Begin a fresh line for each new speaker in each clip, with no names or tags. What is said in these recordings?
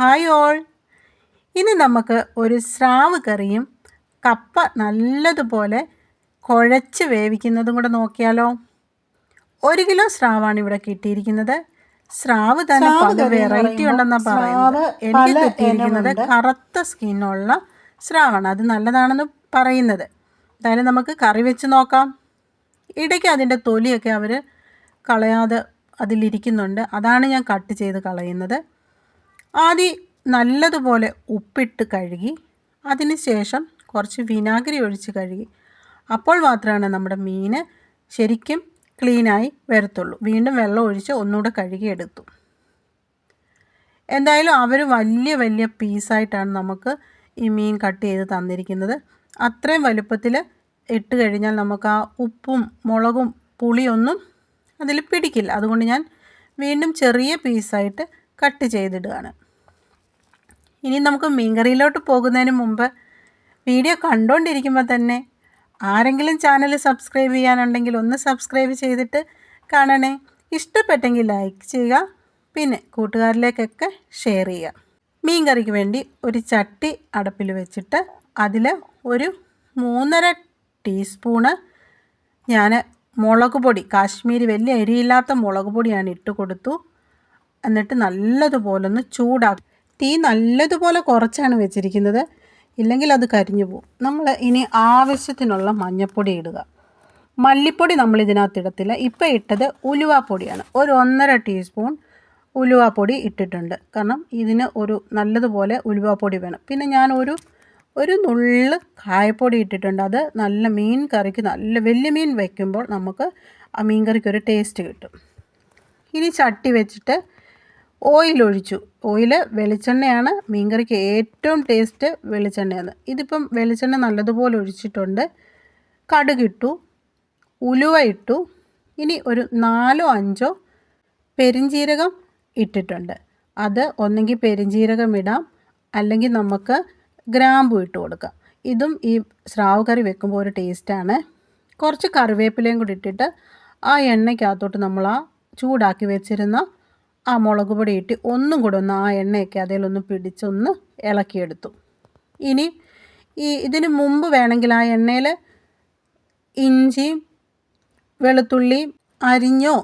Hi all ഇനി നമുക്ക് ഒരു സ്രാവ് കറിയും കപ്പ നല്ലതുപോലെ കുഴച്ച് വേവിക്കുന്നതും കൂടെ നോക്കിയാലോ. ഒരു കിലോ സ്രാവാണ് ഇവിടെ കിട്ടിയിരിക്കുന്നത്. സ്രാവ് തന്നെ പല വെറൈറ്റി ഉണ്ടെന്നാണ് പറയുന്നത്. എനിക്ക് കിട്ടിയിരിക്കുന്നത്. കറുത്ത സ്കിന്നുള്ള സ്രാവാണ്. അത് നല്ലതാണെന്ന് പറയുന്നത്. എന്തായാലും നമുക്ക് കറി വെച്ച് നോക്കാം. ഇടയ്ക്ക് അതിന്റെ തൊലിയൊക്കെ അവർ കളയാതെ അതിലിരിക്കുന്നുണ്ട്. അതാണ് ഞാൻ കട്ട് ചെയ്ത് കളയുന്നത്. ആദ്യം നല്ലതുപോലെ ഉപ്പിട്ട് കഴുകി അതിന് ശേഷം കുറച്ച് വിനാഗിരി ഒഴിച്ച് കഴുകി. അപ്പോൾ മാത്രമാണ് നമ്മുടെ മീൻ ശരിക്കും ക്ലീനായി വരത്തുള്ളൂ. വീണ്ടും വെള്ളം ഒഴിച്ച് ഒന്നുകൂടെ കഴുകിയെടുത്തു എന്തായാലും അവർ വലിയ വലിയ പീസായിട്ടാണ് നമുക്ക് ഈ മീൻ കട്ട് ചെയ്ത് തന്നിരിക്കുന്നത്. അത്രയും വലുപ്പത്തിൽ ഇട്ട് കഴിഞ്ഞാൽ നമുക്ക് ആ ഉപ്പും മുളകും പുളിയൊന്നും അതിൽ പിടിക്കില്ല. അതുകൊണ്ട് ഞാൻ വീണ്ടും ചെറിയ പീസായിട്ട് കട്ട് ചെയ്തിടുകയാണ്. ഇനി നമുക്ക് മീൻകറിയിലോട്ട് പോകുന്നതിന് മുമ്പ് വീഡിയോ കണ്ടുകൊണ്ടിരിക്കുമ്പോൾ തന്നെ ആരെങ്കിലും ചാനൽ സബ്സ്ക്രൈബ് ചെയ്യാനുണ്ടെങ്കിൽ ഒന്ന് സബ്സ്ക്രൈബ് ചെയ്തിട്ട് കാണണേ. ഇഷ്ടപ്പെട്ടെങ്കിൽ ലൈക്ക് ചെയ്യുക പിന്നെ കൂട്ടുകാരിലേക്കൊക്കെ ഷെയർ ചെയ്യുക. മീൻ കറിക്ക് വേണ്ടി ഒരു ചട്ടി അടപ്പിൽ വെച്ചിട്ട് അതിൽ ഒരു മൂന്നര ടീസ്പൂണ് ഞാൻ മുളക് പൊടി കാശ്മീരി വലിയ എരിയില്ലാത്ത മുളക് പൊടിയാണ് ഇട്ട് കൊടുത്തു. എന്നിട്ട് നല്ലതുപോലെ ഒന്ന് ചൂടാക്കും തീ നല്ലതുപോലെ കുറച്ചാണ് വെച്ചിരിക്കുന്നത്. ഇല്ലെങ്കിൽ അത് കരിഞ്ഞു പോകും. നമ്മൾ ഇനി ആവശ്യത്തിനുള്ള മഞ്ഞൾപ്പൊടി ഇടുക. മല്ലിപ്പൊടി നമ്മൾ ഇതിനകത്ത് ഇടത്തില്ല. ഇപ്പം ഇട്ടത് ഉലുവാപ്പൊടിയാണ് ഒരു ഒന്നര ടീസ്പൂൺ ഉലുവാപ്പൊടി ഇട്ടിട്ടുണ്ട്. കാരണം ഇതിന് ഒരു നല്ലതുപോലെ ഉലുവാപ്പൊടി വേണം. പിന്നെ ഞാൻ ഒരു ഒരു നുള്ള് കായപ്പൊടി ഇട്ടിട്ടുണ്ട്. അത് നല്ല മീൻ കറിക്ക് നല്ല വലിയ മീൻ വയ്ക്കുമ്പോൾ നമുക്ക് ആ മീൻ കറിക്ക് ഒരു ടേസ്റ്റ് കിട്ടും. ഇനി ചട്ടി വെച്ചിട്ട് ഓയിൽ ഒഴിച്ചു ഓയിൽ വെളിച്ചെണ്ണയാണ്. മീൻകറിക്ക് ഏറ്റവും ടേസ്റ്റ് വെളിച്ചെണ്ണയാണ്. ഇതിപ്പം വെളിച്ചെണ്ണ നല്ലതുപോലെ ഒഴിച്ചിട്ടുണ്ട്. കടുകിട്ടു. ഉലുവ ഇട്ടു. ഇനി ഒരു നാലോ അഞ്ചോ പെരിഞ്ജീരകം ഇട്ടിട്ടുണ്ട്. അത് ഒന്നെങ്കിൽ പെരിഞ്ജീരകം ഇടാം. അല്ലെങ്കിൽ നമുക്ക് ഗ്രാമ്പു ഇട്ട് കൊടുക്കാം. ഇതും ഈ സ്രാവ് കറി വെക്കുമ്പോൾ ഒരു ടേസ്റ്റാണ് കുറച്ച് കറിവേപ്പിലയും കൂടി ഇട്ടിട്ട് ആ എണ്ണയ്ക്കകത്തോട്ട് നമ്മൾ ആ ചൂടാക്കി വെച്ചിരുന്ന ആ മുളക് പൊടി ഇട്ട് ഒന്നും കൂടെ ഒന്ന് ആ എണ്ണയൊക്കെ അതിലൊന്ന് പിടിച്ചൊന്ന് ഇളക്കിയെടുത്തു. ഇനി ഈ ഇതിന് മുമ്പ് വേണമെങ്കിൽ ആ എണ്ണയിൽ ഇഞ്ചി വെളുത്തുള്ളി അരിഞ്ഞോ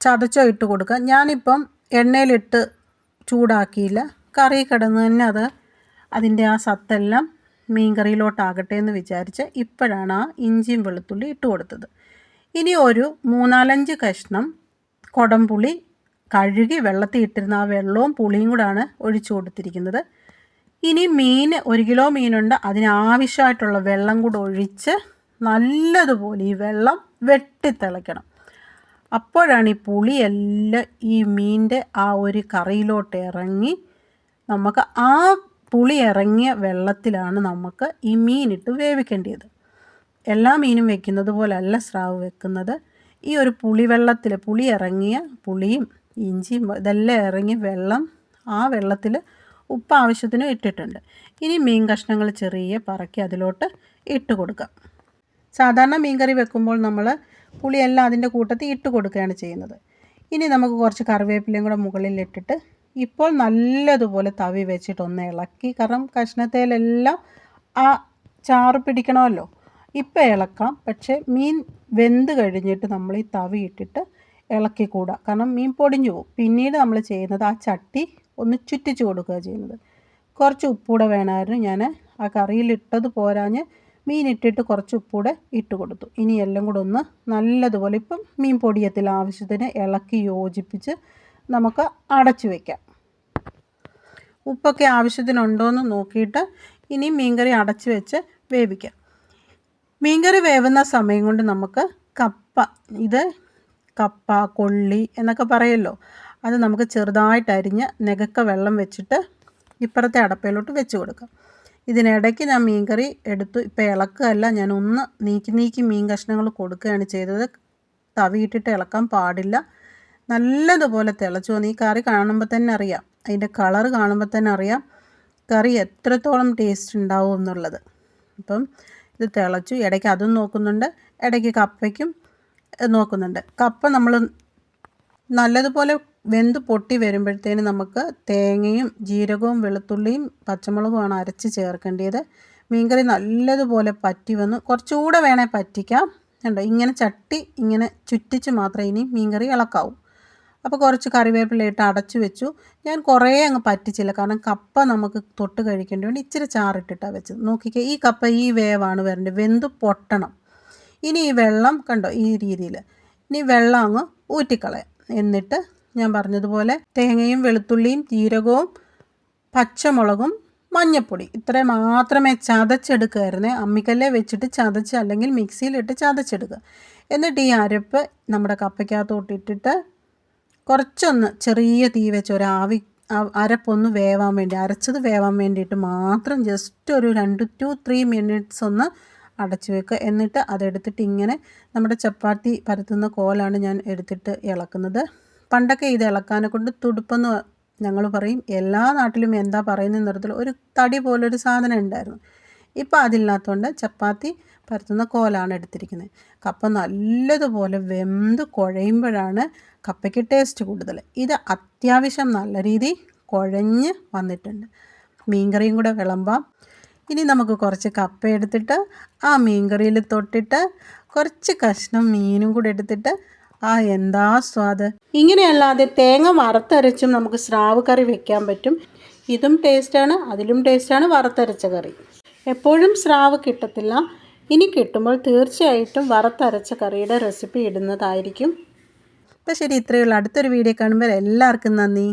ചതച്ചോ ഇട്ട് കൊടുക്കുക. ഞാനിപ്പം എണ്ണയിലിട്ട് ചൂടാക്കിയില്ല. കറി കിടന്ന് തന്നെ അത് അതിന്റെ ആ സത്തെല്ലാം മീൻ കറിയിലോട്ടാകട്ടെ എന്ന് വിചാരിച്ച് ഇപ്പോഴാണ് ആ ഇഞ്ചിയും വെളുത്തുള്ളി ഇട്ട് കൊടുത്തത്. ഇനി ഒരു മൂന്നാലഞ്ച് കഷ്ണം കുടംപുളി കഴുകി വെള്ളത്തിൽ ഇട്ടിരുന്ന ആ വെള്ളവും പുളിയും കൂടാണ് ഒഴിച്ചു കൊടുത്തിരിക്കുന്നത്. ഇനി മീൻ ഒരു കിലോ മീനുണ്ട്. അതിനാവശ്യമായിട്ടുള്ള വെള്ളം കൂടെ ഒഴിച്ച് നല്ലതുപോലെ ഈ വെള്ളം വെട്ടിത്തിളയ്ക്കണം. അപ്പോഴാണ് ഈ പുളിയെല്ലാം ഈ മീന്റെ ആ ഒരു കറിയിലോട്ട് ഇറങ്ങി നമുക്ക് ആ പുളി ഇറങ്ങിയ വെള്ളത്തിലാണ് നമുക്ക് ഈ മീനിട്ട് വേവിക്കേണ്ടത് എല്ലാ മീനും വെക്കുന്നത് അല്ല സ്രാവ് വെക്കുന്നത്. ഈ ഒരു പുളിവെള്ളത്തിൽ പുളി ഇറങ്ങിയ പുളിയും ഇഞ്ചിയും ഇതെല്ലാം ഇറങ്ങി വെള്ളം ആ വെള്ളത്തിൽ ഉപ്പ് ആവശ്യത്തിന് ഇട്ടിട്ടുണ്ട്. ഇനി മീൻ കഷ്ണങ്ങൾ ചെറിയ പറക്കി അതിലോട്ട് ഇട്ട് കൊടുക്കാം. സാധാരണ മീൻ കറി വെക്കുമ്പോൾ നമ്മൾ പുളിയെല്ലാം അതിന്റെ കൂട്ടത്തിൽ ഇട്ട് കൊടുക്കുകയാണ് ചെയ്യുന്നത്. ഇനി നമുക്ക് കുറച്ച് കറിവേപ്പിലയും കൂടെ മുകളിൽ ഇട്ടിട്ട് ഇപ്പോൾ നല്ലതുപോലെ തവി വെച്ചിട്ട് ഒന്ന് ഇളക്കി. കാരണം കഷ്ണത്തേലെല്ലാം ആ ചാറ് പിടിക്കണമല്ലോ. ഇപ്പം ഇളക്കാം. പക്ഷേ മീൻ വെന്ത് കഴിഞ്ഞിട്ട് നമ്മൾ ഈ തവി ഇട്ടിട്ട് ഇളക്കിക്കൂടാ. കാരണം മീൻ പൊടിഞ്ഞു പോകും. പിന്നീട് നമ്മൾ ചെയ്യുന്നത് ആ ചട്ടി ഒന്ന് ചുറ്റിച്ച് കൊടുക്കുക ചെയ്യുന്നത്. കുറച്ച് ഉപ്പൂടെ വേണമായിരുന്നു ഞാൻ ആ കറിയിൽ ഇട്ടത് പോരാഞ്ഞ് മീൻ ഇട്ടിട്ട് കുറച്ച് ഉപ്പൂടെ ഇട്ട് കൊടുത്തു. ഇനി എല്ലാം കൂടെ ഒന്ന് നല്ലതുപോലെ ഇപ്പം മീൻ പൊടിയത്തിൽ ആവശ്യത്തിന് ഇളക്കി യോജിപ്പിച്ച് നമുക്ക് അടച്ചു വയ്ക്കാം ഉപ്പൊക്കെ ആവശ്യത്തിനുണ്ടോ എന്ന് നോക്കിയിട്ട് ഇനി മീൻകറി അടച്ചു വെച്ച് വേവിക്കാം. മീൻകറി വേവുന്ന സമയം കൊണ്ട് നമുക്ക് കപ്പ ഇത് കപ്പ കൊള്ളി എന്നൊക്കെ പറയുമല്ലോ അത് നമുക്ക് ചെറുതായിട്ട് അരിഞ്ഞ് നികക്ക വെള്ളം വെച്ചിട്ട് ഇപ്പുറത്തെ അടപ്പയിലോട്ട് വെച്ച് കൊടുക്കാം. ഇതിനിടയ്ക്ക് ഞാൻ മീൻകറി എടുത്തു. ഇപ്പോൾ ഇളക്കുകയല്ല ഞാൻ ഒന്ന് നീക്കി നീക്കി മീൻ കഷ്ണങ്ങൾ കൊടുക്കുകയാണ് ചെയ്തത്. തവിയിട്ടിട്ട് ഇളക്കാൻ പാടില്ല. നല്ലതുപോലെ തിളച്ചു വന്നു ഈ കറി കാണുമ്പോൾ തന്നെ അറിയാം. അതിന്റെ കളർ കാണുമ്പോൾ തന്നെ അറിയാം കറി എത്രത്തോളം ടേസ്റ്റ് ഉണ്ടാവും എന്നുള്ളത്. അപ്പം ഇത് തിളച്ചു. ഇടയ്ക്ക് അതും നോക്കുന്നുണ്ട്. ഇടയ്ക്ക് കപ്പയ്ക്കും നോക്കുന്നുണ്ട്. കപ്പ നമ്മൾ നല്ലതുപോലെ വെന്ത് പൊട്ടി വരുമ്പോഴത്തേന് നമുക്ക് തേങ്ങയും ജീരകവും വെളുത്തുള്ളിയും പച്ചമുളകുമാണ് അരച്ച് ചേർക്കേണ്ടത്. മീൻകറി നല്ലതുപോലെ പറ്റി വന്നു. കുറച്ചുകൂടെ വേണേൽ പറ്റിക്കാം. കണ്ടോ? ഇങ്ങനെ ചട്ടി ഇങ്ങനെ ചുറ്റിച്ച് മാത്രമേ ഇനി മീൻകറി ഇളക്കാവൂ. അപ്പോൾ കുറച്ച് കറിവേപ്പില ഇട്ട് അടച്ചു വെച്ചു. ഞാൻ കുറേ അങ്ങ് പറ്റിച്ചില്ല. കാരണം കപ്പ നമുക്ക് തൊട്ട് കഴിക്കേണ്ടി വേണ്ടി ഇച്ചിരി ചാറിട്ടിട്ടാണ് വെച്ചത്. നോക്കിക്കേ ഈ കപ്പ ഈ വേവാണ് വരേണ്ടത്. വെന്ത് പൊട്ടണം. ഇനി ഈ വെള്ളം കണ്ടോ ഈ രീതിയിൽ ഇനി വെള്ളം അങ്ങ് ഊറ്റിക്കളയാം. എന്നിട്ട് ഞാൻ പറഞ്ഞതുപോലെ തേങ്ങയും വെളുത്തുള്ളിയും ജീരകവും പച്ചമുളകും മഞ്ഞപ്പൊടി. ഇത്ര മാത്രമേ ചതച്ചെടുക്കുമായിരുന്നേ അമ്മിക്കല്ലേ വെച്ചിട്ട് ചതച്ച് അല്ലെങ്കിൽ മിക്സിയിലിട്ട് ചതച്ചെടുക്കുക. എന്നിട്ട് ഈ അരപ്പ് നമ്മുടെ കപ്പയ്ക്കകത്തോട്ട് ഇട്ടിട്ട് കുറച്ചൊന്ന് ചെറിയ തീ വെച്ച് ഒരു ആവി അരപ്പൊന്ന് വേവാൻ വേണ്ടി അരച്ചത് വേവാൻ വേണ്ടിയിട്ട് മാത്രം ജസ്റ്റ് ഒരു രണ്ട് ടു ത്രീ മിനിറ്റ്സ് ഒന്ന് അടച്ചു വെക്കുക. എന്നിട്ട് അതെടുത്തിട്ട് ഇങ്ങനെ നമ്മുടെ ചപ്പാത്തി പരത്തുന്ന കോലാണ് ഞാൻ എടുത്തിട്ട് ഇളക്കുന്നത്. പണ്ടൊക്കെ ഇത് ഇളക്കാനെ കൊണ്ട് തുടുപ്പെന്ന് ഞങ്ങൾ പറയും. എല്ലാ നാട്ടിലും എന്താ പറയുന്ന നിറത്തിൽ ഒരു തടി പോലൊരു സാധനം ഉണ്ടായിരുന്നു. ഇപ്പോൾ അതില്ലാത്തതുകൊണ്ട് ചപ്പാത്തി പരത്തുന്ന കോലാണ് എടുത്തിരിക്കുന്നത്. കപ്പ നല്ലതുപോലെ വെന്ത് കുഴയുമ്പോഴാണ് കപ്പയ്ക്ക് ടേസ്റ്റ് കൂടുതൽ. ഇത് അത്യാവശ്യം നല്ല രീതി കുഴഞ്ഞ് വന്നിട്ടുണ്ട്. മീൻകറിയും കൂടെ വിളമ്പാം. ഇനി നമുക്ക് കുറച്ച് കപ്പ എടുത്തിട്ട് ആ മീൻ കറിയിൽ തൊട്ടിട്ട് കുറച്ച് കഷ്ണം മീനും കൂടെ എടുത്തിട്ട് ആ എന്താ സ്വാദ്. ഇങ്ങനെയല്ലാതെ തേങ്ങ വറുത്തരച്ചും നമുക്ക് സ്രാവ് കറി വെക്കാൻ പറ്റും. ഇതും ടേസ്റ്റാണ് അതിലും ടേസ്റ്റാണ് വറുത്തരച്ച കറി. എപ്പോഴും സ്രാവ് കിട്ടത്തില്ല. ഇനി കിട്ടുമ്പോൾ തീർച്ചയായിട്ടും വറുത്തരച്ച കറിയുടെ റെസിപ്പി ഇടുന്നതായിരിക്കും. അപ്പം ശരി ഇത്രയുള്ള അടുത്തൊരു വീഡിയോ കാണുമ്പോൾ എല്ലാവർക്കും നന്ദി.